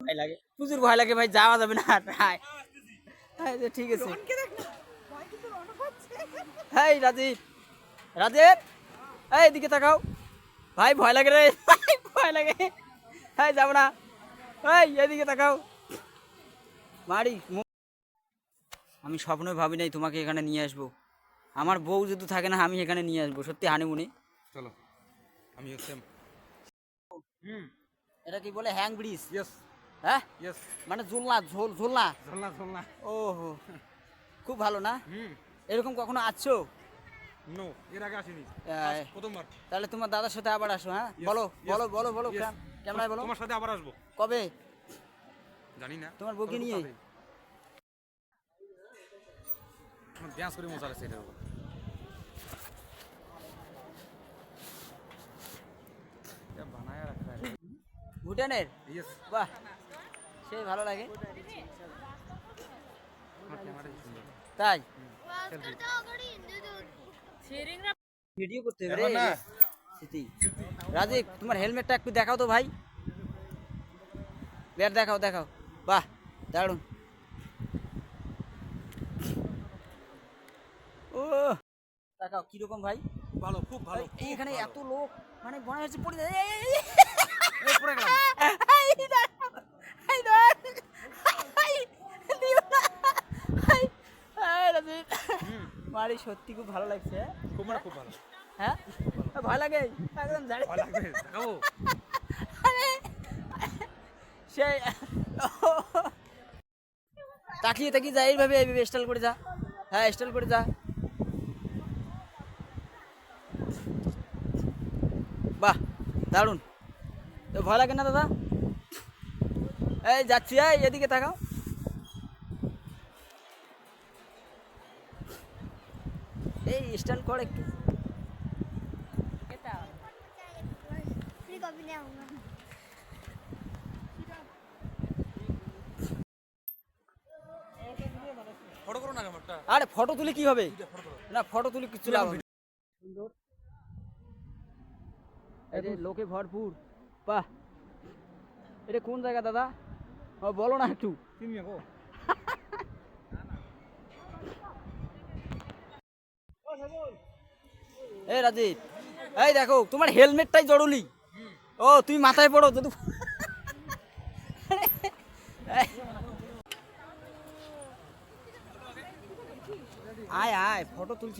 ভয় লাগে। প্রচুর ভয় লাগে ভাই যাওয়া যাবে না হায় হায়, ঠিক আছে। হাই রাজীব। রাজীব? এই এদিকে তাকাও। ভাই ভয় লাগে রে। ভয় লাগে। হ্যাঁ যাব না। এই এদিকে তাকাও। মারি আমি স্বপ্নে ভাবি নাই তোমাকে এখানে নিয়ে আসব। আমার বউ যদি থাকে না আমি এখানে নিয়ে আসব। সত্যি হানিমুনে চলো। আমি হচ্ছে হুম এটা কি বলে হ্যাং ব্রিজ ইয়েস হ্যাঁ? মানে ঝোলনা ঝোল ঝোলনা? ঝোলনা ঝোলনা। ওহো খুব ভালো না? হুম। এরকম কখনো আসছো নো এর আগে আসিনি। প্রথমবার। তাহলে তোমার দাদার সাথে আবার আসো হ্যাঁ? বলো বলো বলো বলো ক্যামেরায় বলো। তোমার সাথে আবার আসব। কবে? জানি না। তোমার বউকে নিয়ে? ড্যান্স করে মজা লাগছে এটার এটা বানায় রাখা ভুটানের? ইয়েস বাহ। সেই ভালো লাগে। তাই? ভিডিও করতে হবে রাজীব তোমার হেলমেটটা একটু দেখাও তো ভাই। বের দেখাও দেখাও। বাহ দারুণ ও দেখাও কীরকম ভাই? ভালো খুব ভালো এখানে এত লোক মানে মনে হচ্ছে পড়ে যায় এই, এই, এই, এই পড়ে গেলাম এই দাঁড়াও, এই দাঁড়াও, এই, দিও না, এই, এই রাজীব। মারি সত্যি খুব ভালো লাগছে। হ্যাঁ? খুব খুব ভালো। হ্যাঁ? ভয় লাগে? একদম জানি। সেই তাকিয়ে তাকিয়ে যা এইভাবে এইভাবে স্টাইল করে যা। হ্যাঁ স্টাইল করে যা। বাহ দারুণ তো ভয় লাগে না দাদা? এই যাচ্ছি এই এদিকে তাকাও। এই স্টাইল কর একটু। আরে ফটো তুলে কি হবে? না ফটো তুলে কিছু লাভ সুন্দর এই লোকে ভরপুর। বাহ। এটা কোন জায়গা দাদা? বলো না একটু। তুমি এই রাজীব, এই দেখো, তোমার হেলমেটটাই জরুরি। ও, তুমি মাথায় পড়ো, যদি আয় আয় ফটো তুলছি।